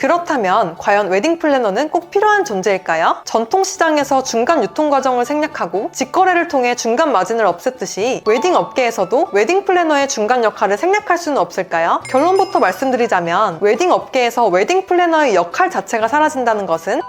그렇다면 과연 웨딩 플래너는 꼭 필요한 존재일까요? 전통 시장에서 중간 유통 과정을 생략하고 직거래를 통해 중간 마진을 없앴듯이 웨딩 업계에서도 웨딩 플래너의 중간 역할을 생략할 수는 없을까요? 결론부터 말씀드리자면 웨딩 업계에서 웨딩 플래너의 역할 자체가 사라진다는 것은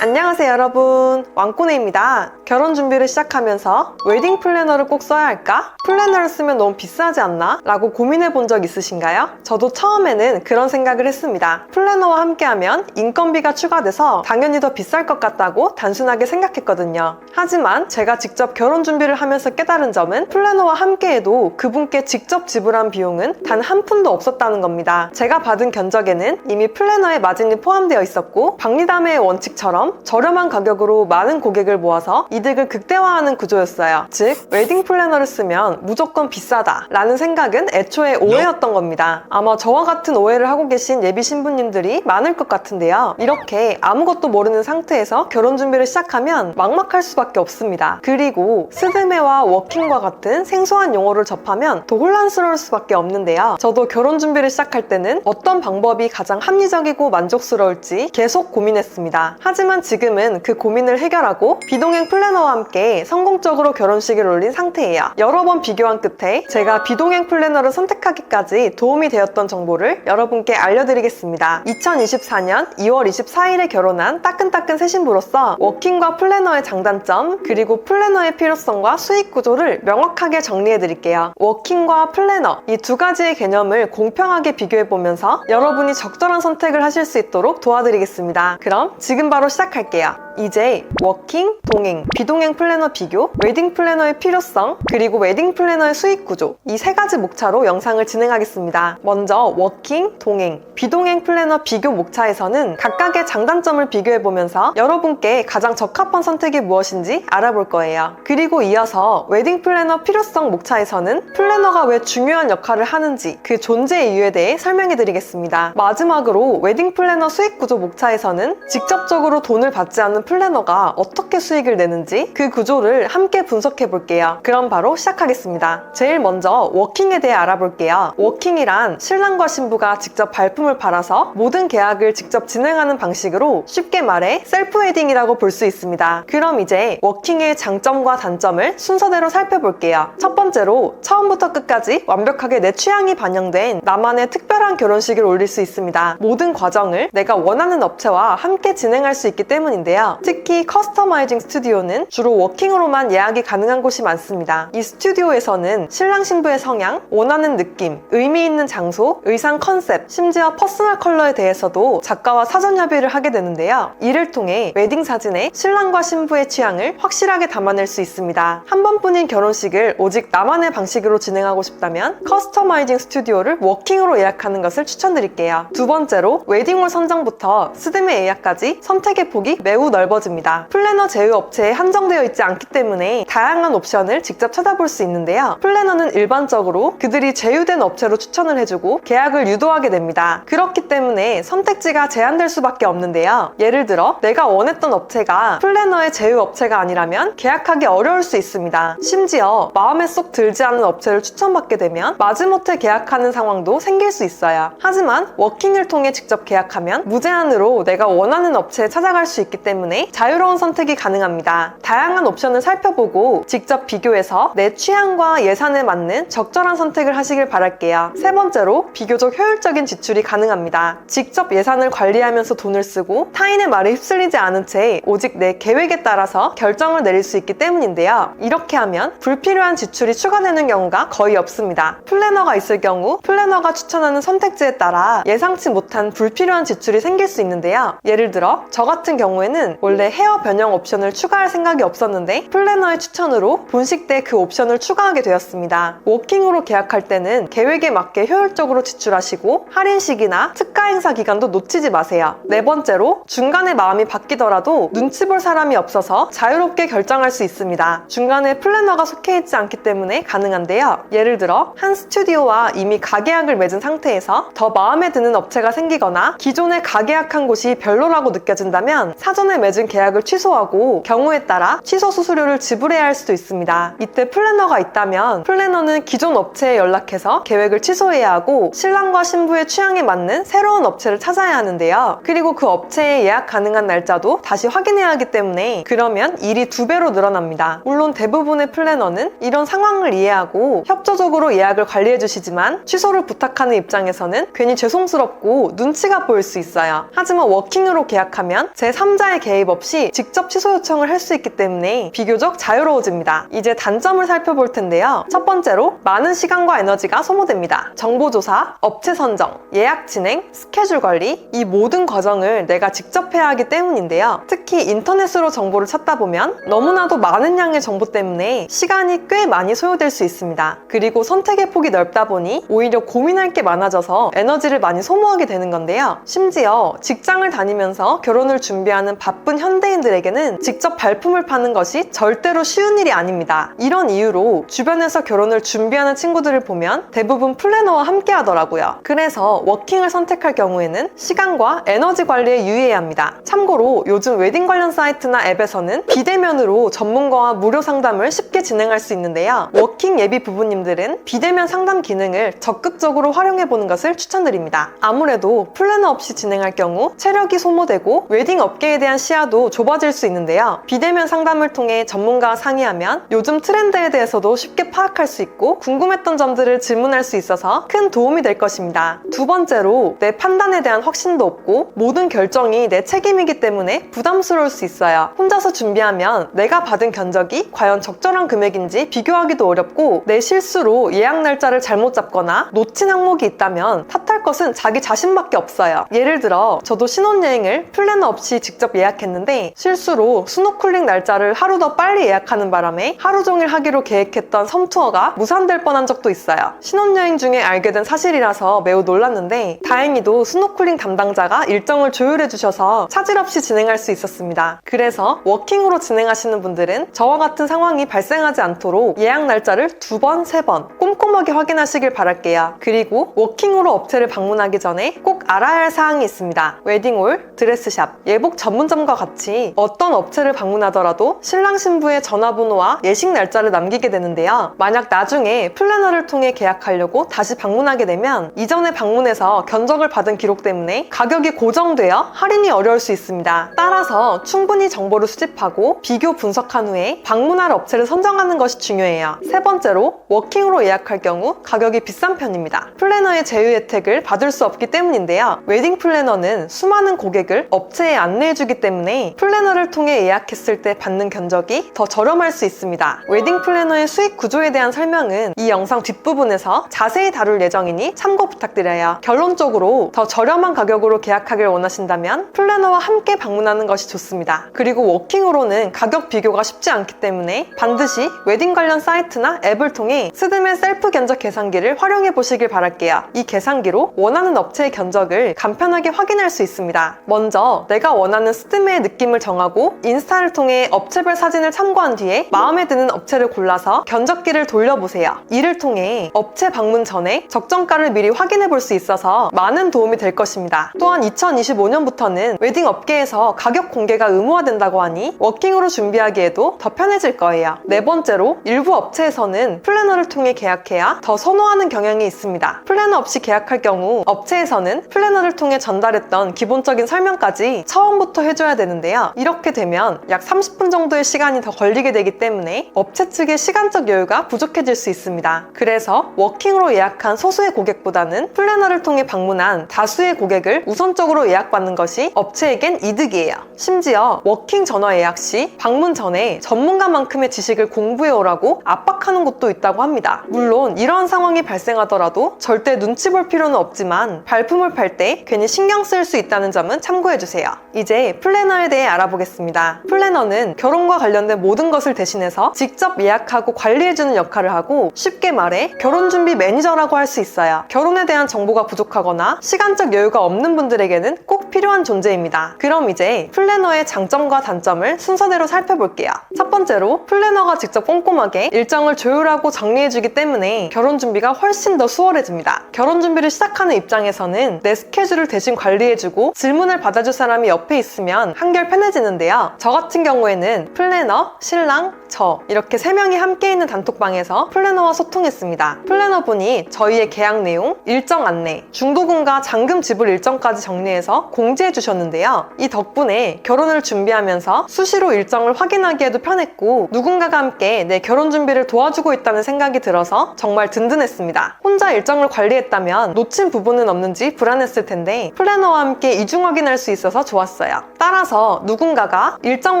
안녕하세요 여러분 왕꼬네입니다 결혼 준비를 시작하면서 웨딩 플래너를 꼭 써야 할까? 플래너를 쓰면 너무 비싸지 않나? 라고 고민해 본 적 있으신가요? 저도 처음에는 그런 생각을 했습니다 플래너와 함께하면 인건비가 추가돼서 당연히 더 비쌀 것 같다고 단순하게 생각했거든요 하지만 제가 직접 결혼 준비를 하면서 깨달은 점은 플래너와 함께해도 그분께 직접 지불한 비용은 단 한 푼도 없었다는 겁니다 제가 받은 견적에는 이미 플래너의 마진이 포함되어 있었고 박리담의 원칙처럼 저렴한 가격으로 많은 고객을 모아서 이 득을 극대화하는 구조였어요. 즉, 웨딩 플래너를 쓰면 무조건 비싸다 라는 생각은 애초에 오해였던 겁니다. 아마 저와 같은 오해를 하고 계신 예비 신부님들이 많을 것 같은데요. 이렇게 아무것도 모르는 상태에서 결혼 준비를 시작하면 막막할 수밖에 없습니다. 그리고 스드메와 워킹과 같은 생소한 용어를 접하면 더 혼란스러울 수밖에 없는데요. 저도 결혼 준비를 시작할 때는 어떤 방법이 가장 합리적이고 만족스러울지 계속 고민했습니다. 하지만 지금은 그 고민을 해결하고 비동행 플래너 와 함께 성공적으로 결혼식을 올린 상태예요. 여러 번 비교한 끝에 제가 비동행 플래너를 선택하기까지 도움이 되었던 정보를 여러분께 알려드리겠습니다. 2024년 2월 24일에 결혼한 따끈따끈 새 신부로서 워킹과 플래너의 장단점 그리고 플래너의 필요성과 수익 구조를 명확하게 정리해 드릴게요. 워킹과 플래너 이 두 가지의 개념을 공평하게 비교해 보면서 여러분이 적절한 선택을 하실 수 있도록 도와드리겠습니다. 그럼 지금 바로 시작할게요. 이제 워킹, 동행, 비동행 플래너 비교, 웨딩 플래너의 필요성, 그리고 웨딩 플래너의 수익 구조 이 세 가지 목차로 영상을 진행하겠습니다. 먼저 워킹, 동행, 비동행 플래너 비교 목차에서는 각각의 장단점을 비교해 보면서 여러분께 가장 적합한 선택이 무엇인지 알아볼 거예요. 그리고 이어서 웨딩 플래너 필요성 목차에서는 플래너가 왜 중요한 역할을 하는지 그 존재 이유에 대해 설명해 드리겠습니다. 마지막으로 웨딩 플래너 수익 구조 목차에서는 직접적으로 돈을 받지 않는 플래너가 어떻게 수익을 내는지 그 구조를 함께 분석해 볼게요. 그럼 바로 시작하겠습니다. 제일 먼저 워킹에 대해 알아볼게요. 워킹이란 신랑과 신부가 직접 발품을 팔아서 모든 계약을 직접 진행하는 방식으로 쉽게 말해 셀프 웨딩이라고 볼 수 있습니다. 그럼 이제 워킹의 장점과 단점을 순서대로 살펴볼게요. 첫 번째로 처음부터 끝까지 완벽하게 내 취향이 반영된 나만의 특별한 결혼식을 올릴 수 있습니다. 모든 과정을 내가 원하는 업체와 함께 진행할 수 있기 때문인데요. 특히 커스터마이징 스튜디오는 주로 워킹으로만 예약이 가능한 곳이 많습니다. 이 스튜디오에서는 신랑 신부의 성향, 원하는 느낌, 의미 있는 장소, 의상 컨셉, 심지어 퍼스널 컬러에 대해서도 작가와 사전 협의를 하게 되는데요. 이를 통해 웨딩 사진에 신랑과 신부의 취향을 확실하게 담아낼 수 있습니다. 한 번뿐인 결혼식을 오직 나만의 방식으로 진행하고 싶다면 커스터마이징 스튜디오를 워킹으로 예약하는 것을 추천드릴게요. 두 번째로 웨딩홀 선정부터 스드메 예약까지 선택의 폭이 매우 넓 어집니다. 플래너 제휴 업체에 한정되어 있지 않기 때문에 다양한 옵션을 직접 찾아볼 수 있는데요. 플래너는 일반적으로 그들이 제휴된 업체로 추천을 해주고 계약을 유도하게 됩니다. 그렇기 때문에 선택지가 제한될 수밖에 없는데요. 예를 들어 내가 원했던 업체가 플래너의 제휴 업체가 아니라면 계약하기 어려울 수 있습니다. 심지어 마음에 쏙 들지 않는 업체를 추천받게 되면 마지못해 계약하는 상황도 생길 수 있어요. 하지만 워킹을 통해 직접 계약하면 무제한으로 내가 원하는 업체에 찾아갈 수 있기 때문에 자유로운 선택이 가능합니다. 다양한 옵션을 살펴보고 직접 비교해서 내 취향과 예산에 맞는 적절한 선택을 하시길 바랄게요. 세 번째로 비교적 효율적인 지출이 가능합니다. 직접 예산을 관리하면서 돈을 쓰고 타인의 말에 휩쓸리지 않은 채 오직 내 계획에 따라서 결정을 내릴 수 있기 때문인데요. 이렇게 하면 불필요한 지출이 추가되는 경우가 거의 없습니다. 플래너가 있을 경우 플래너가 추천하는 선택지에 따라 예상치 못한 불필요한 지출이 생길 수 있는데요. 예를 들어 저 같은 경우에는 원래 헤어 변형 옵션을 추가할 생각이 없었는데 플래너의 추천으로 본식 때 그 옵션을 추가하게 되었습니다. 워킹으로 계약할 때는 계획에 맞게 효율적으로 지출하시고 할인 시기나 특가 행사 기간도 놓치지 마세요. 네 번째로 중간에 마음이 바뀌더라도 눈치 볼 사람이 없어서 자유롭게 결정할 수 있습니다. 중간에 플래너가 속해 있지 않기 때문에 가능한데요. 예를 들어 한 스튜디오와 이미 가계약을 맺은 상태에서 더 마음에 드는 업체가 생기거나 기존에 가계약한 곳이 별로라고 느껴진다면 사전에 맺은 계약을 취소하고 경우에 따라 취소 수수료를 지불해야 할 수도 있습니다. 이때 플래너가 있다면 플래너는 기존 업체에 연락해서 계획을 취소해야 하고 신랑과 신부의 취향에 맞는 새로운 업체를 찾아야 하는데요. 그리고 그 업체에 예약 가능한 날짜도 다시 확인해야 하기 때문에 그러면 일이 두 배로 늘어납니다. 물론 대부분의 플래너는 이런 상황을 이해하고 협조적으로 예약을 관리해 주시지만 취소를 부탁하는 입장에서는 괜히 죄송스럽고 눈치가 보일 수 있어요. 하지만 워킹으로 계약하면 제3자의 개입 없이 직접 취소 요청을 할 수 있기 때문에 비교적 자유로워집니다. 이제 단점을 살펴볼 텐데요. 첫 번째로 많은 시간과 에너지가 소모됩니다. 정보조사, 업체 선정, 예약 진행, 스케줄 관리 이 모든 과정을 내가 직접 해야 하기 때문인데요. 특히 인터넷으로 정보를 찾다 보면 너무나도 많은 양의 정보 때문에 시간이 꽤 많이 소요될 수 있습니다. 그리고 선택의 폭이 넓다 보니 오히려 고민할 게 많아져서 에너지를 많이 소모하게 되는 건데요. 심지어 직장을 다니면서 결혼을 준비하는 바쁜 현대인들에게는 직접 발품을 파는 것이 절대로 쉬운 일이 아닙니다. 이런 이유로 주변에서 결혼을 준비하는 친구들을 보면 대부분 플래너와 함께 하더라고요. 그래서 워킹을 선택할 경우에는 시간과 에너지 관리에 유의해야 합니다. 참고로 요즘 웨딩 관련 사이트나 앱에서는 비대면으로 전문가와 무료 상담을 쉽게 진행할 수 있는데요. 워킹 예비 부부님들은 비대면 상담 기능을 적극적으로 활용해 보는 것을 추천드립니다. 아무래도 플래너 없이 진행할 경우 체력이 소모되고 웨딩 업계에 대한 시야 도 좁아질 수 있는데요. 비대면 상담을 통해 전문가와 상의하면 요즘 트렌드에 대해서도 쉽게 파악할 수 있고 궁금했던 점들을 질문할 수 있어서 큰 도움이 될 것입니다. 두 번째로 내 판단에 대한 확신도 없고 모든 결정이 내 책임이기 때문에 부담스러울 수 있어요. 혼자서 준비하면 내가 받은 견적이 과연 적절한 금액인지 비교하기도 어렵고 내 실수로 예약 날짜를 잘못 잡거나 놓친 항목이 있다면 탓할 것은 자기 자신밖에 없어요. 예를 들어 저도 신혼여행을 플래너 없이 직접 예약했는데 실수로 스노클링 날짜를 하루 더 빨리 예약하는 바람에 하루 종일 하기로 계획했던 섬투어가 무산될 뻔한 적도 있어요. 신혼여행 중에 알게 된 사실이라서 매우 놀랐는데 다행히도 스노클링 담당자가 일정을 조율해 주셔서 차질 없이 진행할 수 있었습니다. 그래서 워킹으로 진행하시는 분들은 저와 같은 상황이 발생하지 않도록 예약 날짜를 두 번, 세 번 꼼꼼하게 확인하시길 바랄게요. 그리고 워킹으로 업체를 방문하기 전에 꼭 알아야 할 사항이 있습니다. 웨딩홀, 드레스샵, 예복 전문점 과 같이 어떤 업체를 방문하더라도 신랑 신부의 전화번호와 예식 날짜를 남기게 되는데요. 만약 나중에 플래너를 통해 계약하려고 다시 방문하게 되면 이전에 방문해서 견적을 받은 기록 때문에 가격이 고정되어 할인이 어려울 수 있습니다. 따라서 충분히 정보를 수집하고 비교 분석한 후에 방문할 업체를 선정하는 것이 중요해요. 세 번째로 워킹으로 예약할 경우 가격이 비싼 편입니다. 플래너의 제휴 혜택을 받을 수 없기 때문인데요. 웨딩 플래너는 수많은 고객을 업체에 안내해주기 때문에 플래너를 통해 예약했을 때 받는 견적이 더 저렴할 수 있습니다. 웨딩 플래너의 수익 구조에 대한 설명은 이 영상 뒷부분에서 자세히 다룰 예정이니 참고 부탁드려요. 결론적으로 더 저렴한 가격으로 계약하길 원하신다면 플래너와 함께 방문하는 것이 좋습니다. 그리고 워킹으로는 가격 비교가 쉽지 않기 때문에 반드시 웨딩 관련 사이트나 앱을 통해 스드메 셀프 견적 계산기를 활용해 보시길 바랄게요. 이 계산기로 원하는 업체의 견적을 간편하게 확인할 수 있습니다. 먼저 내가 원하는 스드 메의 느낌을 정하고 인스타를 통해 업체별 사진을 참고한 뒤에 마음에 드는 업체를 골라서 견적기를 돌려보세요. 이를 통해 업체 방문 전에 적정가를 미리 확인해 볼 수 있어서 많은 도움이 될 것입니다. 또한 2025년부터는 웨딩 업계에서 가격 공개가 의무화된다고 하니 워킹으로 준비하기에도 더 편해질 거예요. 네 번째로 일부 업체에서는 플래너를 통해 계약해야 더 선호하는 경향이 있습니다. 플래너 없이 계약할 경우 업체에서는 플래너를 통해 전달했던 기본적인 설명까지 처음부터 해줘야 되는데요. 이렇게 되면 약 30분 정도의 시간이 더 걸리게 되기 때문에 업체 측의 시간적 여유가 부족해질 수 있습니다. 그래서 워킹으로 예약한 소수의 고객보다는 플래너를 통해 방문한 다수의 고객을 우선적으로 예약받는 것이 업체에겐 이득이에요. 심지어 워킹 전화 예약 시 방문 전에 전문가만큼의 지식을 공부해 오라고 압박하는 곳도 있다고 합니다. 물론 이런 상황이 발생하더라도 절대 눈치 볼 필요는 없지만 발품을 팔 때 괜히 신경 쓸 수 있다는 점은 참고해 주세요. 이제 플래너 에 대해 알아보겠습니다. 플래너는 결혼과 관련된 모든 것을 대신해서 직접 예약하고 관리해주는 역할을 하고 쉽게 말해 결혼 준비 매니저라고 할 수 있어요. 결혼에 대한 정보가 부족하거나 시간적 여유가 없는 분들에게는 꼭꼭 필요한 존재입니다. 그럼 이제 플래너의 장점과 단점을 순서대로 살펴볼게요. 첫 번째로 플래너가 직접 꼼꼼하게 일정을 조율하고 정리해주기 때문에 결혼 준비가 훨씬 더 수월해집니다. 결혼 준비를 시작하는 입장에서는 내 스케줄을 대신 관리해주고 질문을 받아줄 사람이 옆에 있으면 한결 편해지는데요. 저 같은 경우에는 플래너, 신랑, 저 이렇게 세 명이 함께 있는 단톡방에서 플래너와 소통했습니다. 플래너분이 저희의 계약 내용, 일정 안내, 중도금과 잔금 지불 일정까지 정리해서 공지해 주셨는데요. 이 덕분에 결혼을 준비하면서 수시로 일정을 확인하기에도 편했고 누군가가 함께 내 결혼 준비를 도와주고 있다는 생각이 들어서 정말 든든했습니다. 혼자 일정을 관리했다면 놓친 부분은 없는지 불안했을 텐데 플래너와 함께 이중 확인할 수 있어서 좋았어요. 따라서 누군가가 일정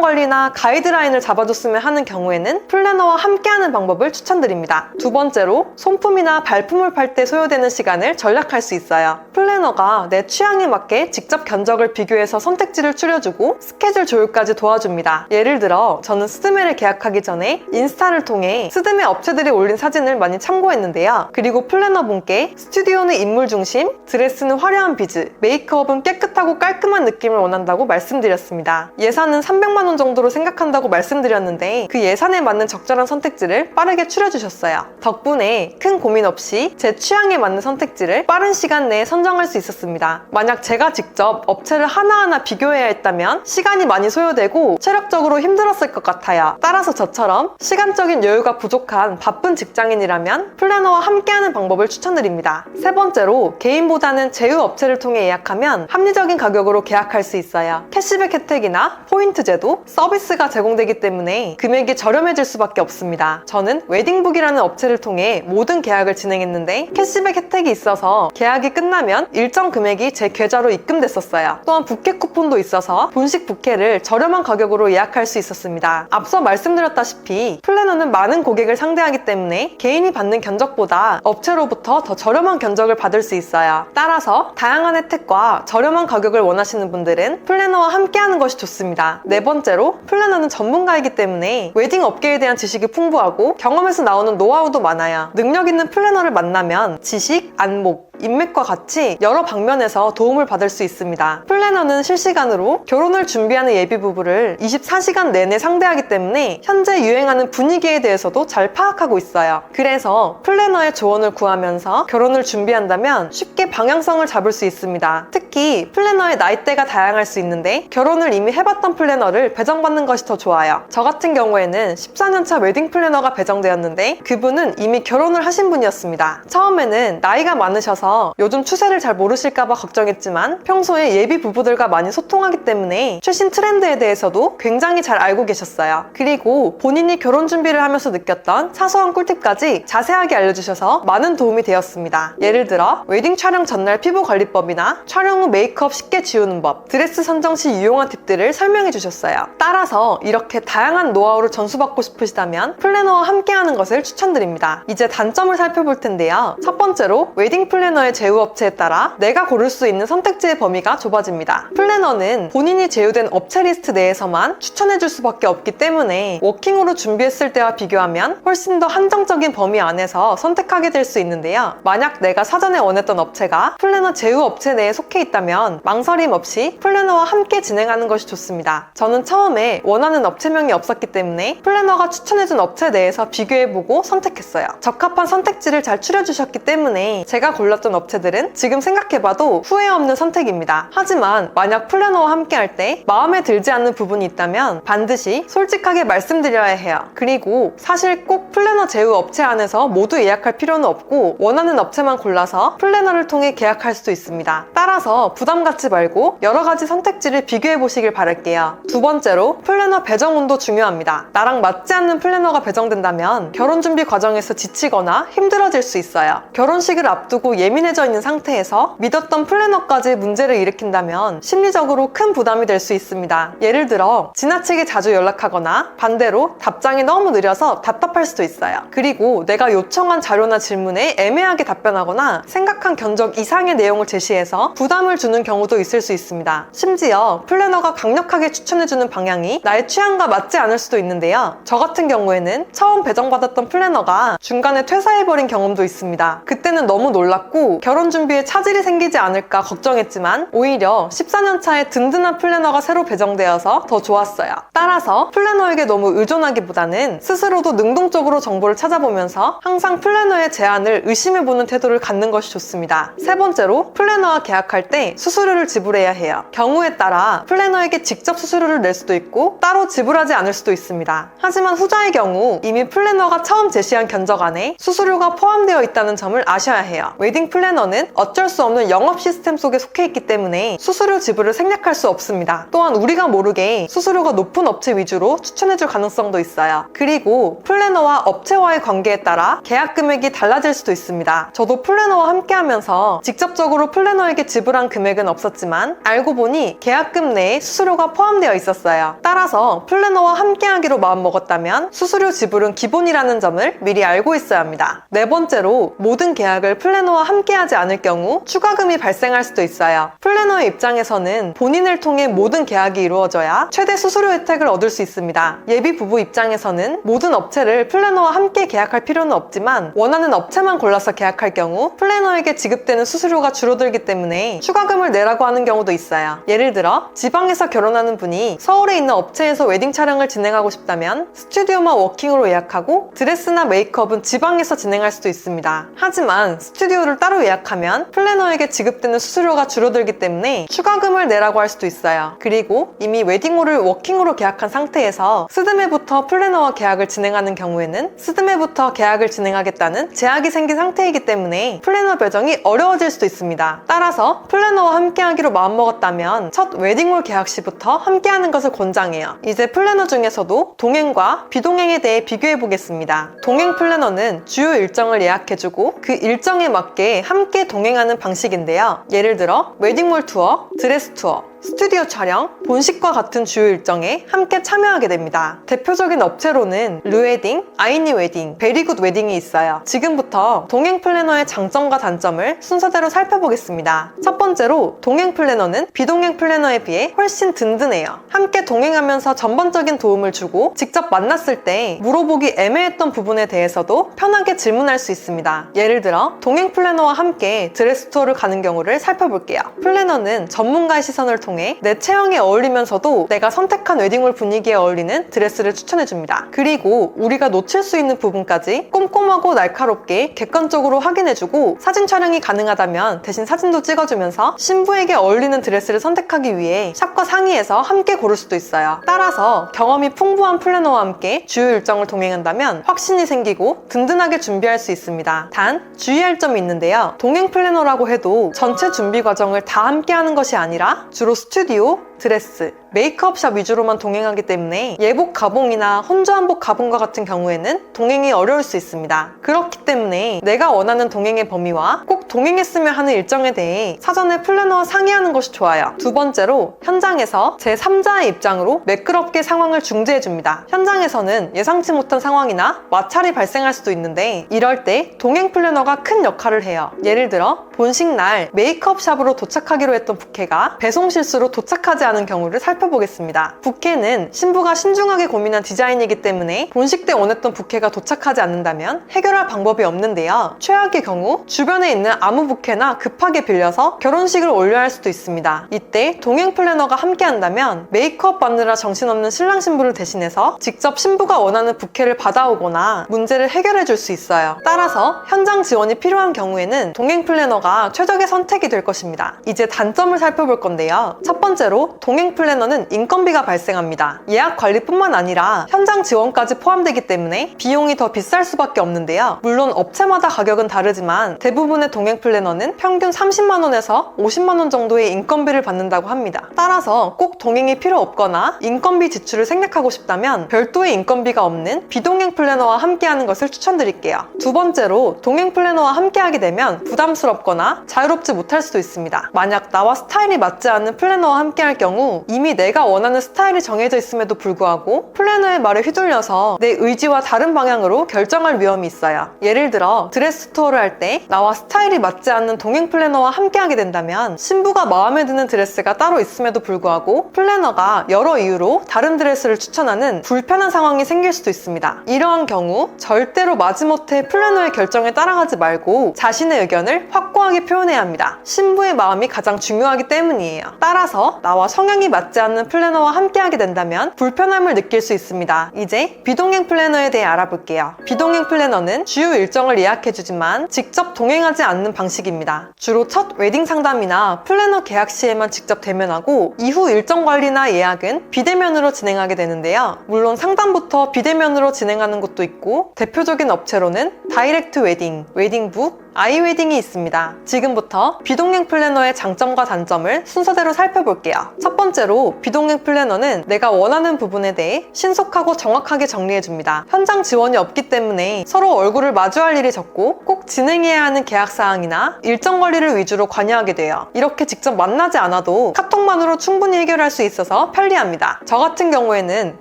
관리나 가이드라인을 잡아줬으면 하는 경우 에는 플래너와 함께하는 방법을 추천드립니다. 두 번째로 손품이나 발품을 팔 때 소요되는 시간을 절약할 수 있어요. 플래너가 내 취향에 맞게 직접 견적을 비교해서 선택지를 추려주고 스케줄 조율까지 도와줍니다. 예를 들어 저는 스드메를 계약하기 전에 인스타를 통해 스드메 업체들이 올린 사진을 많이 참고했는데요. 그리고 플래너 분께 스튜디오는 인물 중심, 드레스는 화려한 비즈, 메이크업은 깨끗하고 깔끔한 느낌을 원한다고 말씀드렸습니다. 예산은 300만 원 정도로 생각한다고 말씀드렸는데 그 예산에 맞는 적절한 선택지를 빠르게 추려주셨어요. 덕분에 큰 고민 없이 제 취향에 맞는 선택지를 빠른 시간 내에 선정할 수 있었습니다. 만약 제가 직접 업체를 하나하나 비교해야 했다면 시간이 많이 소요되고 체력적으로 힘들었을 것 같아요. 따라서 저처럼 시간적인 여유가 부족한 바쁜 직장인이라면 플래너와 함께하는 방법을 추천드립니다. 세 번째로 개인보다는 제휴 업체를 통해 예약하면 합리적인 가격으로 계약할 수 있어요. 캐시백 혜택이나 포인트 제도, 서비스가 제공되기 때문에 금액이 저렴해질 수밖에 없습니다. 저는 웨딩북이라는 업체를 통해 모든 계약을 진행했는데 캐시백 혜택이 있어서 계약이 끝나면 일정 금액이 제 계좌로 입금됐었어요. 또한 부케 쿠폰도 있어서 본식 부케를 저렴한 가격으로 예약할 수 있었습니다. 앞서 말씀드렸다시피 플래너는 많은 고객을 상대하기 때문에 개인이 받는 견적보다 업체로부터 더 저렴한 견적을 받을 수 있어요. 따라서 다양한 혜택과 저렴한 가격을 원하시는 분들은 플래너와 함께하는 것이 좋습니다. 네 번째로 플래너는 전문가이기 때문에 웨딩 업계에 대한 지식이 풍부하고 경험에서 나오는 노하우도 많아요. 능력 있는 플래너를 만나면 지식, 안목, 인맥과 같이 여러 방면에서 도움을 받을 수 있습니다. 플래너는 실시간으로 결혼을 준비하는 예비 부부를 24시간 내내 상대하기 때문에 현재 유행하는 분위기에 대해서도 잘 파악하고 있어요. 그래서 플래너의 조언을 구하면서 결혼을 준비한다면 쉽게 방향성을 잡을 수 있습니다. 특히 플래너의 나이대가 다양할 수 있는데 결혼을 이미 해봤던 플래너를 배정받는 것이 더 좋아요. 저 같은 경우에는 14년차 웨딩 플래너가 배정되었는데 그분은 이미 결혼을 하신 분이었습니다. 처음에는 나이가 많으셔서 요즘 추세를 잘 모르실까봐 걱정했지만 평소에 예비 부부들과 많이 소통하기 때문에 최신 트렌드에 대해서도 굉장히 잘 알고 계셨어요. 그리고 본인이 결혼 준비를 하면서 느꼈던 사소한 꿀팁까지 자세하게 알려주셔서 많은 도움이 되었습니다. 예를 들어 웨딩 촬영 전날 피부 관리법이나 촬영 후 메이크업 쉽게 지우는 법, 드레스 선정 시 유용한 팁들을 설명해 주셨어요. 따라서 이렇게 다양한 노하우를 전수받고 싶으시다면 플래너와 함께하는 것을 추천드립니다. 이제 단점을 살펴볼 텐데요. 첫 번째로 웨딩 플래너 의 제휴 업체에 따라 내가 고를 수 있는 선택지의 범위가 좁아집니다. 플래너는 본인이 제휴된 업체 리스트 내에서만 추천해줄 수밖에 없기 때문에 워킹으로 준비했을 때와 비교하면 훨씬 더 한정적인 범위 안에서 선택하게 될 수 있는데요. 만약 내가 사전에 원했던 업체가 플래너 제휴 업체 내에 속해 있다면 망설임 없이 플래너와 함께 진행하는 것이 좋습니다. 저는 처음에 원하는 업체명이 없었기 때문에 플래너가 추천해준 업체 내에서 비교해보고 선택했어요. 적합한 선택지를 잘 추려주셨기 때문에 제가 골랐던 업체들은 지금 생각해봐도 후회 없는 선택입니다. 하지만 만약 플래너와 함께 할 때 마음에 들지 않는 부분이 있다면 반드시 솔직하게 말씀드려야 해요. 그리고 사실 꼭 플래너 제휴 업체 안에서 모두 예약할 필요는 없고 원하는 업체만 골라서 플래너를 통해 계약할 수도 있습니다. 따라서 부담 갖지 말고 여러 가지 선택지를 비교해 보시길 바랄게요. 두 번째로 플래너 배정운도 중요합니다. 나랑 맞지 않는 플래너가 배정된다면 결혼 준비 과정에서 지치거나 힘들어질 수 있어요. 결혼식을 앞두고 예민 해져 있는 상태에서 믿었던 플래너까지 문제를 일으킨다면 심리적으로 큰 부담이 될 수 있습니다. 예를 들어 지나치게 자주 연락하거나 반대로 답장이 너무 느려서 답답할 수도 있어요. 그리고 내가 요청한 자료나 질문에 애매하게 답변하거나 생각한 견적 이상의 내용을 제시해서 부담을 주는 경우도 있을 수 있습니다. 심지어 플래너가 강력하게 추천해주는 방향이 나의 취향과 맞지 않을 수도 있는데요. 저 같은 경우에는 처음 배정받았던 플래너가 중간에 퇴사해버린 경험도 있습니다. 그때는 너무 놀랐고 결혼 준비에 차질이 생기지 않을까 걱정했지만 오히려 14년 차에 든든한 플래너가 새로 배정되어서 더 좋았어요. 따라서 플래너에게 너무 의존하기보다는 스스로도 능동적으로 정보를 찾아보면서 항상 플래너의 제안을 의심해보는 태도를 갖는 것이 좋습니다. 세 번째로 플래너와 계약할 때 수수료를 지불해야 해요. 경우에 따라 플래너에게 직접 수수료를 낼 수도 있고 따로 지불하지 않을 수도 있습니다. 하지만 후자의 경우 이미 플래너가 처음 제시한 견적 안에 수수료가 포함되어 있다는 점을 아셔야 해요. 플래너는 어쩔 수 없는 영업 시스템 속에 속해 있기 때문에 수수료 지불을 생략할 수 없습니다. 또한 우리가 모르게 수수료가 높은 업체 위주로 추천해줄 가능성도 있어요. 그리고 플래너와 업체와의 관계에 따라 계약 금액이 달라질 수도 있습니다. 저도 플래너와 함께 하면서 직접적으로 플래너에게 지불한 금액은 없었지만 알고 보니 계약금 내에 수수료가 포함되어 있었어요. 따라서 플래너와 함께 하기로 마음먹었다면 수수료 지불은 기본이라는 점을 미리 알고 있어야 합니다. 네 번째로 모든 계약을 플래너와 함께 하지 않을 경우 추가금이 발생할 수도 있어요. 플래너의 입장에서는 본인을 통해 모든 계약이 이루어져야 최대 수수료 혜택을 얻을 수 있습니다. 예비 부부 입장에서는 모든 업체를 플래너와 함께 계약할 필요는 없지만 원하는 업체만 골라서 계약할 경우 플래너에게 지급되는 수수료가 줄어들기 때문에 추가금을 내라고 하는 경우도 있어요. 예를 들어 지방에서 결혼하는 분이 서울에 있는 업체에서 웨딩 촬영을 진행하고 싶다면 스튜디오만 워킹으로 예약하고 드레스나 메이크업은 지방에서 진행할 수도 있습니다. 하지만 스튜디오를 따로 예약하면 플래너에게 지급되는 수수료가 줄어들기 때문에 추가금을 내라고 할 수도 있어요. 그리고 이미 웨딩홀을 워킹으로 계약한 상태에서 스드메부터 플래너와 계약을 진행하는 경우에는 스드메부터 계약을 진행하겠다는 제약이 생긴 상태이기 때문에 플래너 배정이 어려워질 수도 있습니다. 따라서 플래너와 함께하기로 마음먹었다면 첫 웨딩홀 계약 시부터 함께하는 것을 권장해요. 이제 플래너 중에서도 동행과 비동행에 대해 비교해 보겠습니다. 동행 플래너는 주요 일정을 예약해주고 그 일정에 맞게 함께 동행하는 방식인데요. 예를 들어 웨딩몰 투어, 드레스 투어, 스튜디오 촬영, 본식과 같은 주요 일정에 함께 참여하게 됩니다. 대표적인 업체로는 르웨딩, 아이니 웨딩, 베리굿 웨딩이 있어요. 지금부터 동행 플래너의 장점과 단점을 순서대로 살펴보겠습니다. 첫 번째로 동행 플래너는 비동행 플래너에 비해 훨씬 든든해요. 함께 동행하면서 전반적인 도움을 주고 직접 만났을 때 물어보기 애매했던 부분에 대해서도 편하게 질문할 수 있습니다. 예를 들어 동행 플래너와 함께 드레스 투어를 가는 경우를 살펴볼게요. 플래너는 전문가의 시선을 통해 내 체형에 어울리면서도 내가 선택한 웨딩홀 분위기에 어울리는 드레스를 추천해줍니다. 그리고 우리가 놓칠 수 있는 부분까지 꼼꼼하고 날카롭게 객관적으로 확인해주고 사진 촬영이 가능하다면 대신 사진도 찍어주면서 신부에게 어울리는 드레스를 선택하기 위해 샵과 상의해서 함께 고를 수도 있어요. 따라서 경험이 풍부한 플래너와 함께 주요 일정을 동행한다면 확신이 생기고 든든하게 준비할 수 있습니다. 단 주의할 점이 있는데요. 동행 플래너라고 해도 전체 준비 과정을 다 함께 하는 것이 아니라 주로 스튜디오, 드레스, 메이크업 샵 위주로만 동행하기 때문에 예복 가봉이나 혼주 한복 가봉과 같은 경우에는 동행이 어려울 수 있습니다. 그렇기 때문에 내가 원하는 동행의 범위와 꼭 동행했으면 하는 일정에 대해 사전에 플래너와 상의하는 것이 좋아요. 두 번째로 현장에서 제3자의 입장으로 매끄럽게 상황을 중재해줍니다. 현장에서는 예상치 못한 상황이나 마찰이 발생할 수도 있는데 이럴 때 동행 플래너가 큰 역할을 해요. 예를 들어 본식 날 메이크업 샵으로 도착하기로 했던 부케가 배송 실수로 도착하지 않은 경우를 살펴보겠습니다. 부케는 신부가 신중하게 고민한 디자인이기 때문에 본식 때 원했던 부케가 도착하지 않는다면 해결할 방법이 없는데요. 최악의 경우 주변에 있는 아무 부케나 급하게 빌려서 결혼식을 올려야 할 수도 있습니다. 이때 동행 플래너가 함께 한다면 메이크업 받느라 정신없는 신랑 신부를 대신해서 직접 신부가 원하는 부케를 받아오거나 문제를 해결해 줄 수 있어요. 따라서 현장 지원이 필요한 경우에는 동행 플래너가 최적의 선택이 될 것입니다. 이제 단점을 살펴볼 건데요. 첫 번째로 동행 플래너는 인건비가 발생합니다. 예약 관리뿐만 아니라 현장 지원까지 포함되기 때문에 비용이 더 비쌀 수밖에 없는데요. 물론 업체마다 가격은 다르지만 대부분의 동행 플래너는 평균 30만 원에서 50만 원 정도의 인건비를 받는다고 합니다. 따라서 꼭 동행이 필요 없거나 인건비 지출을 생략하고 싶다면 별도의 인건비가 없는 비동행 플래너와 함께하는 것을 추천드릴게요. 두 번째로 동행 플래너와 함께하게 되면 부담스럽거나 자유롭지 못할 수도 있습니다. 만약 나와 스타일이 맞지 않는 플래너와 함께할 경우 경우 이미 내가 원하는 스타일이 정해져 있음에도 불구하고 플래너의 말에 휘둘려서 내 의지와 다른 방향으로 결정할 위험이 있어요. 예를 들어 드레스 투어를 할 때 나와 스타일이 맞지 않는 동행 플래너와 함께하게 된다면 신부가 마음에 드는 드레스가 따로 있음에도 불구하고 플래너가 여러 이유로 다른 드레스를 추천하는 불편한 상황이 생길 수도 있습니다. 이러한 경우 절대로 마지못해 플래너의 결정에 따라가지 말고 자신의 의견을 확고하게 표현해야 합니다. 신부의 마음이 가장 중요하기 때문이에요. 따라서 나와 성향이 맞지 않는 플래너와 함께하게 된다면 불편함을 느낄 수 있습니다. 이제 비동행 플래너에 대해 알아볼게요. 비동행 플래너는 주요 일정을 예약해주지만 직접 동행하지 않는 방식입니다. 주로 첫 웨딩 상담이나 플래너 계약 시에만 직접 대면하고 이후 일정 관리나 예약은 비대면으로 진행하게 되는데요. 물론 상담부터 비대면으로 진행하는 곳도 있고 대표적인 업체로는 다이렉트 웨딩, 웨딩북, 아이웨딩이 있습니다. 지금부터 비동행 플래너의 장점과 단점을 순서대로 살펴볼게요. 첫 번째로 비동행 플래너는 내가 원하는 부분에 대해 신속하고 정확하게 정리해줍니다. 현장 지원이 없기 때문에 서로 얼굴을 마주할 일이 적고 꼭 진행해야 하는 계약 사항이나 일정 관리를 위주로 관여하게 돼요. 이렇게 직접 만나지 않아도 카톡만으로 충분히 해결할 수 있어서 편리합니다. 저 같은 경우에는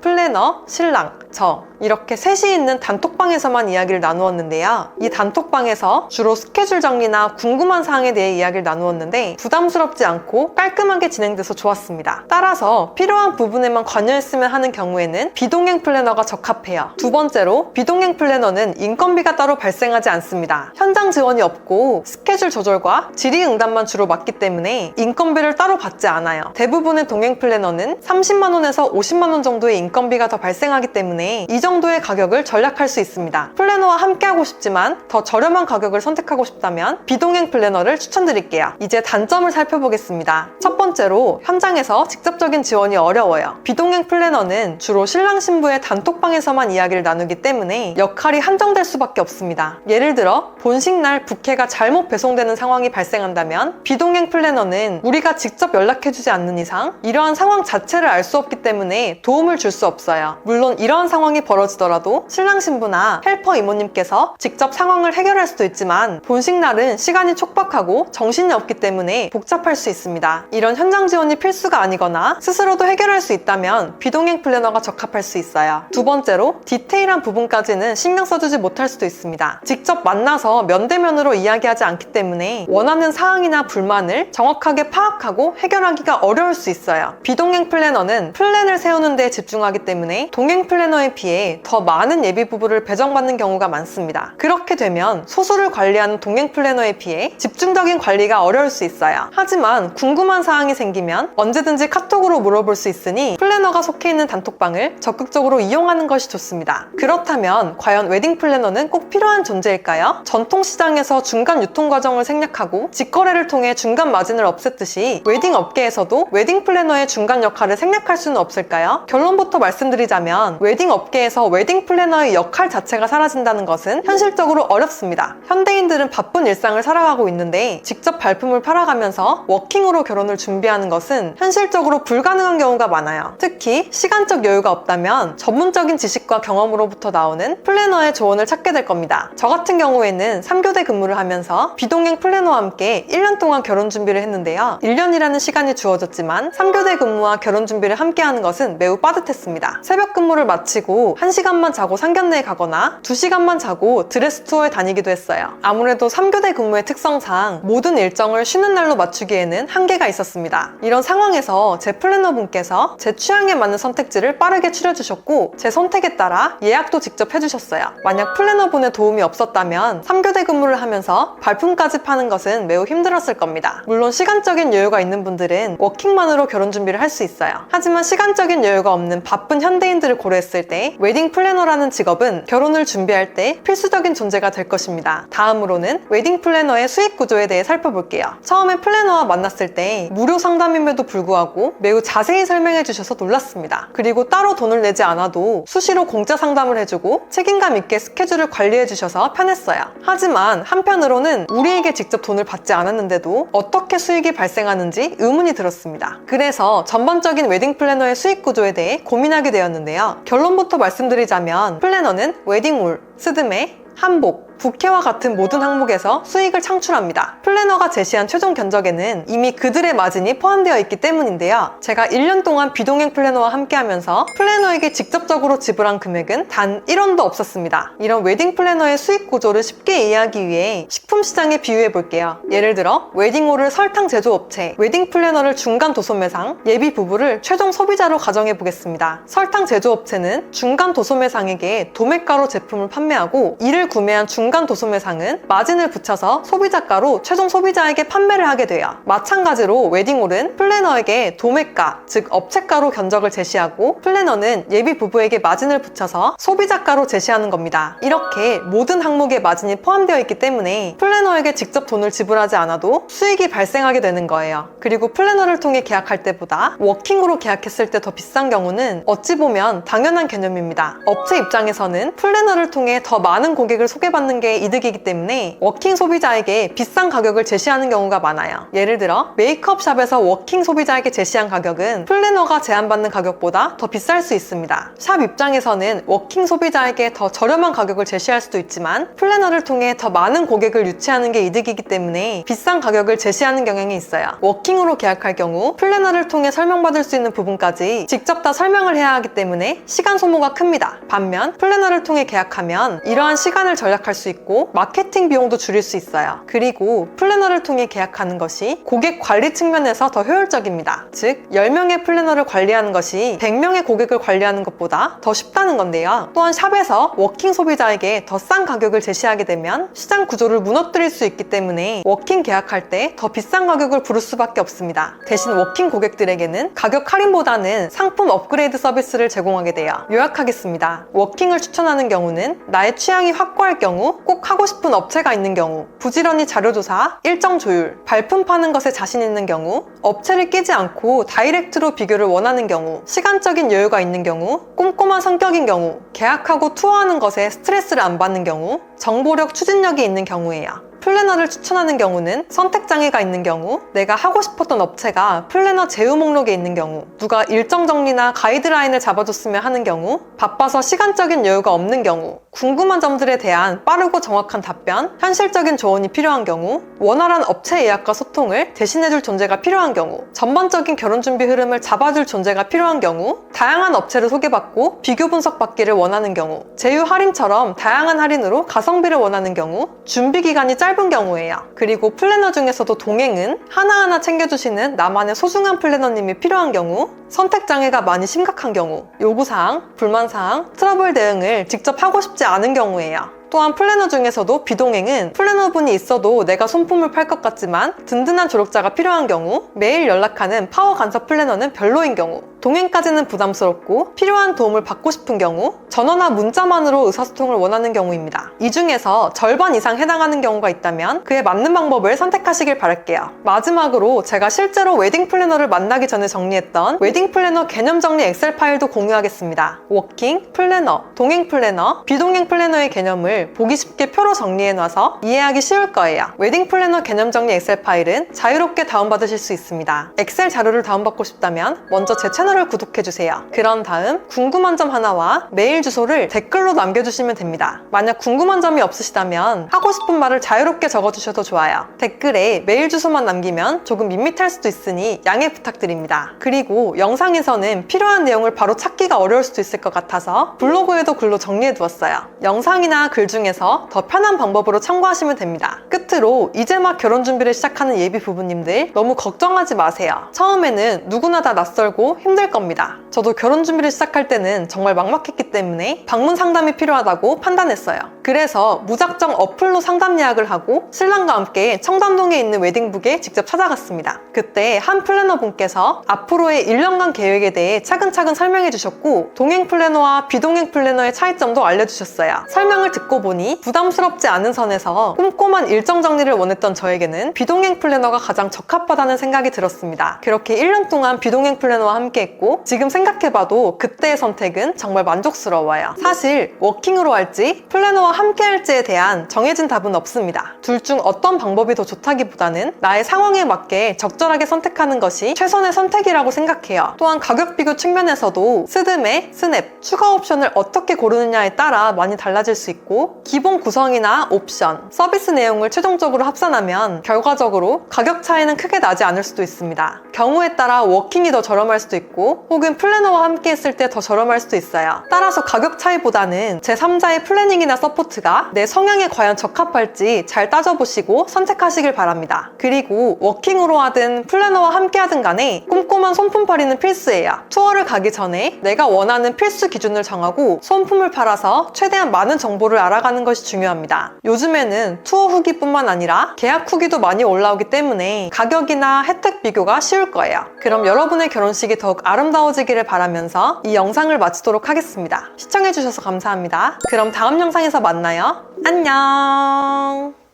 플래너, 신랑, 저 이렇게 셋이 있는 단톡방에서만 이야기를 나누었는데요. 이 단톡방에서 주로 스케줄 정리나 궁금한 사항에 대해 이야기를 나누었는데 부담스럽지 않고 깔끔하게 진행돼서 좋았습니다. 따라서 필요한 부분에만 관여했으면 하는 경우에는 비동행 플래너가 적합해요. 두 번째로 비동행 플래너는 인건비가 따로 발생하지 않습니다. 현장 지원이 없고 스케줄 조절과 질의응답만 주로 맡기 때문에 인건비를 따로 받지 않아요. 대부분의 동행 플래너는 30만 원에서 50만 원 정도의 인건비가 더 발생하기 때문에 이 정도의 가격을 절약할 수 있습니다. 플래너와 함께하고 싶지만 더 저렴한 가격을 선택하고 싶다면 비동행 플래너를 추천드릴게요. 이제 단점을 살펴보겠습니다. 첫 번째로 현장에서 직접적인 지원이 어려워요. 비동행 플래너는 주로 신랑 신부의 단톡방에서만 이야기를 나누기 때문에 역할이 한정될 수밖에 없습니다. 예를 들어 본식 날 부케가 잘못 배송되는 상황이 발생한다면 비동행 플래너는 우리가 직접 연락해주지 않는 이상 이러한 상황 자체를 알 수 없기 때문에 도움을 줄 수 없어요. 물론 이러한 상황이 벌어 지더라도 신랑 신부나 헬퍼 이모님께서 직접 상황을 해결할 수도 있지만 본식 날은 시간이 촉박하고 정신이 없기 때문에 복잡할 수 있습니다. 이런 현장 지원이 필수가 아니거나 스스로도 해결할 수 있다면 비동행 플래너가 적합할 수 있어요. 두 번째로 디테일한 부분까지는 신경 써주지 못할 수도 있습니다. 직접 만나서 면대면으로 이야기하지 않기 때문에 원하는 사항이나 불만을 정확하게 파악하고 해결하기가 어려울 수 있어요. 비동행 플래너는 플랜을 세우는 데 집중하기 때문에 동행 플래너에 비해 더 많은 예비 부부를 배정받는 경우가 많습니다. 그렇게 되면 소수를 관리하는 동행 플래너에 비해 집중적인 관리가 어려울 수 있어요. 하지만 궁금한 사항이 생기면 언제든지 카톡으로 물어볼 수 있으니 플래너가 속해 있는 단톡방을 적극적으로 이용하는 것이 좋습니다. 그렇다면 과연 웨딩 플래너는 꼭 필요한 존재일까요? 전통 시장에서 중간 유통 과정을 생략하고 직거래를 통해 중간 마진을 없앴듯이 웨딩 업계에서도 웨딩 플래너의 중간 역할을 생략할 수는 없을까요? 결론부터 말씀드리자면 웨딩 업계에서 웨딩 플래너의 역할 자체가 사라진다는 것은 현실적으로 어렵습니다. 현대인들은 바쁜 일상을 살아가고 있는데 직접 발품을 팔아가면서 워킹으로 결혼을 준비하는 것은 현실적으로 불가능한 경우가 많아요. 특히 시간적 여유가 없다면 전문적인 지식과 경험으로부터 나오는 플래너의 조언을 찾게 될 겁니다. 저 같은 경우에는 3교대 근무를 하면서 비동행 플래너와 함께 1년 동안 결혼 준비를 했는데요. 1년이라는 시간이 주어졌지만 3교대 근무와 결혼 준비를 함께 하는 것은 매우 빠듯했습니다. 새벽 근무를 마치고 1시간만 자고 상견례에 가거나 2시간만 자고 드레스 투어에 다니기도 했어요. 아무래도 3교대 근무의 특성상 모든 일정을 쉬는 날로 맞추기에는 한계가 있었습니다. 이런 상황에서 제 플래너분께서 제 취향에 맞는 선택지를 빠르게 추려주셨고 제 선택에 따라 예약도 직접 해주셨어요. 만약 플래너분의 도움이 없었다면 3교대 근무를 하면서 발품까지 파는 것은 매우 힘들었을 겁니다. 물론 시간적인 여유가 있는 분들은 워킹만으로 결혼 준비를 할 수 있어요. 하지만 시간적인 여유가 없는 바쁜 현대인들을 고려했을 때 웨딩 플래너라는 직업은 결혼을 준비할 때 필수적인 존재가 될 것입니다. 다음으로는 웨딩 플래너의 수익 구조에 대해 살펴볼게요. 처음에 플래너와 만났을 때 무료 상담임에도 불구하고 매우 자세히 설명해 주셔서 놀랐습니다. 그리고 따로 돈을 내지 않아도 수시로 공짜 상담을 해주고 책임감 있게 스케줄을 관리해 주셔서 편했어요. 하지만 한편으로는 우리에게 직접 돈을 받지 않았는데도 어떻게 수익이 발생하는지 의문이 들었습니다. 그래서 전반적인 웨딩 플래너의 수익 구조에 대해 고민하게 되었는데요. 결론부터 말씀 드리자면 플래너는 웨딩 울, 스드메, 한복, 부캐와 같은 모든 항목에서 수익을 창출합니다. 플래너가 제시한 최종 견적에는 이미 그들의 마진이 포함되어 있기 때문인데요. 제가 1년 동안 비동행 플래너와 함께 하면서 플래너에게 직접적으로 지불한 금액은 단 1원도 없었습니다. 이런 웨딩 플래너의 수익 구조를 쉽게 이해하기 위해 식품 시장에 비유해 볼게요. 예를 들어 웨딩홀을 설탕 제조업체, 웨딩 플래너를 중간 도소매상, 예비 부부를 최종 소비자로 가정해 보겠습니다. 설탕 제조업체는 중간 도소매상에게 도매가로 제품을 판매하고 이를 구매한 중간 도소매상은 마진을 붙여서 소비자가로 최종 소비자에게 판매를 하게 돼요. 마찬가지로 웨딩홀은 플래너에게 도매가, 즉 업체가로 견적을 제시하고 플래너는 예비 부부에게 마진을 붙여서 소비자가로 제시하는 겁니다. 이렇게 모든 항목에 마진이 포함되어 있기 때문에 플래너에게 직접 돈을 지불하지 않아도 수익이 발생하게 되는 거예요. 그리고 플래너를 통해 계약할 때보다 워킹으로 계약했을 때 더 비싼 경우는 어찌 보면 당연한 개념입니다. 업체 입장에서는 플래너를 통해 더 많은 고객을 소개받는 게 이득이기 때문에 워킹 소비자에게 비싼 가격을 제시하는 경우가 많아요. 예를 들어 메이크업 샵에서 워킹 소비자에게 제시한 가격은 플래너가 제한받는 가격보다 더 비쌀 수 있습니다. 샵 입장에서는 워킹 소비자에게 더 저렴한 가격을 제시할 수도 있지만 플래너를 통해 더 많은 고객을 유치하는 게 이득이기 때문에 비싼 가격을 제시하는 경향이 있어요. 워킹으로 계약할 경우 플래너를 통해 설명받을 수 있는 부분까지 직접 다 설명을 해야 하기 때문에 시간 소모가 큽니다. 반면 플래너를 통해 계약하면 이러한 시간을 절약할 수 있고 마케팅 비용도 줄일 수 있어요. 그리고 플래너를 통해 계약하는 것이 고객 관리 측면에서 더 효율적입니다. 즉 10명의 플래너를 관리하는 것이 100명의 고객을 관리하는 것보다 더 쉽다는 건데요. 또한 샵에서 워킹 소비자에게 더 싼 가격을 제시하게 되면 시장 구조를 무너뜨릴 수 있기 때문에 워킹 계약할 때 더 비싼 가격을 부를 수밖에 없습니다. 대신 워킹 고객들에게는 가격 할인보다는 상품 업그레이드 서비스를 제공하게 돼요. 요약하겠습니다. 워킹을 추천하는 경우는 나의 취향이 확고할 경우, 꼭 하고 싶은 업체가 있는 경우, 부지런히 자료조사, 일정 조율, 발품 파는 것에 자신 있는 경우, 업체를 끼지 않고 다이렉트로 비교를 원하는 경우, 시간적인 여유가 있는 경우, 꼼꼼한 성격인 경우, 계약하고 투어하는 것에 스트레스를 안 받는 경우, 정보력, 추진력이 있는 경우예요. 플래너를 추천하는 경우는 선택장애가 있는 경우, 내가 하고 싶었던 업체가 플래너 제휴 목록에 있는 경우, 누가 일정 정리나 가이드라인을 잡아줬으면 하는 경우, 바빠서 시간적인 여유가 없는 경우, 궁금한 점들에 대한 빠르고 정확한 답변, 현실적인 조언이 필요한 경우, 원활한 업체 예약과 소통을 대신해줄 존재가 필요한 경우, 전반적인 결혼 준비 흐름을 잡아줄 존재가 필요한 경우, 다양한 업체를 소개받고 비교 분석받기를 원하는 경우, 제휴 할인처럼 다양한 할인으로 가성비를 원하는 경우, 준비 기간이 짧은 경우예요. 그리고 플래너 중에서도 동행은 하나하나 챙겨주시는 나만의 소중한 플래너님이 필요한 경우, 선택장애가 많이 심각한 경우, 요구사항, 불만사항, 트러블 대응을 직접 하고 싶지 않은 경우예요. 또한 플래너 중에서도 비동행은 플래너분이 있어도 내가 손품을 팔 것 같지만 든든한 조력자가 필요한 경우, 매일 연락하는 파워 간섭 플래너는 별로인 경우, 동행까지는 부담스럽고 필요한 도움을 받고 싶은 경우, 전화나 문자만으로 의사소통을 원하는 경우입니다. 이 중에서 절반 이상 해당하는 경우가 있다면 그에 맞는 방법을 선택하시길 바랄게요. 마지막으로 제가 실제로 웨딩 플래너를 만나기 전에 정리했던 웨딩 플래너 개념 정리 엑셀 파일도 공유하겠습니다. 워킹, 플래너, 동행 플래너, 비동행 플래너의 개념을 보기 쉽게 표로 정리해놔서 이해하기 쉬울 거예요. 웨딩 플래너 개념 정리 엑셀 파일은 자유롭게 다운받으실 수 있습니다. 엑셀 자료를 다운받고 싶다면 먼저 제 채널을 구독해주세요. 그런 다음 궁금한 점 하나와 메일 주소를 댓글로 남겨주시면 됩니다. 만약 궁금한 점이 없으시다면 하고 싶은 말을 자유롭게 적어주셔도 좋아요. 댓글에 메일 주소만 남기면 조금 밋밋할 수도 있으니 양해 부탁드립니다. 그리고 영상에서는 필요한 내용을 바로 찾기가 어려울 수도 있을 것 같아서 블로그에도 글로 정리해 두었어요. 영상이나 글 중에서 더 편한 방법으로 참고하시면 됩니다. 끝으로 이제 막 결혼 준비를 시작하는 예비 부부님들 너무 걱정하지 마세요. 처음에는 누구나 다 낯설고 힘들 겁니다. 저도 결혼 준비를 시작할 때는 정말 막막했기 때문에 방문 상담이 필요하다고 판단했어요. 그래서 무작정 어플로 상담 예약을 하고 신랑과 함께 청담동에 있는 웨딩북에 직접 찾아갔습니다. 그때 한 플래너 분께서 앞으로의 1년간 계획에 대해 차근차근 설명해 주셨고 동행 플래너와 비동행 플래너의 차이점도 알려주셨어요. 설명을 듣고 보니 부담스럽지 않은 선에서 꼼꼼한 일정 정리를 원했던 저에게는 비동행 플래너가 가장 적합하다는 생각이 들었습니다. 그렇게 1년 동안 비동행 플래너와 함께 했고 지금 생각해봐도 그때의 선택은 정말 만족스러워요. 사실 워킹으로 할지 플래너와 함께 할지에 대한 정해진 답은 없습니다. 둘 중 어떤 방법이 더 좋다기보다는 나의 상황에 맞게 적절하게 선택하는 것이 최선의 선택이라고 생각해요. 또한 가격 비교 측면에서도 스드메, 스냅, 추가 옵션을 어떻게 고르느냐에 따라 많이 달라질 수 있고 기본 구성이나 옵션, 서비스 내용을 최종적으로 합산하면 결과적으로 가격 차이는 크게 나지 않을 수도 있습니다. 경우에 따라 워킹이 더 저렴할 수도 있고 혹은 플래너와 함께 했을 때 더 저렴할 수도 있어요. 따라서 가격 차이보다는 제3자의 플래닝이나 서포트 가 내 성향에 과연 적합할지 잘 따져보시고 선택하시길 바랍니다. 그리고 워킹으로 하든 플래너와 함께 하든 간에 꼼꼼한 손품 팔이는 필수예요. 투어를 가기 전에 내가 원하는 필수 기준을 정하고 손품을 팔아서 최대한 많은 정보를 알아가는 것이 중요합니다. 요즘에는 투어 후기뿐만 아니라 계약 후기도 많이 올라오기 때문에 가격이나 혜택 비교가 쉬울 거예요. 그럼 여러분의 결혼식이 더욱 아름다워지기를 바라면서 이 영상을 마치도록 하겠습니다. 시청해주셔서 감사합니다. 그럼 다음 영상에서 만나요. 안녕!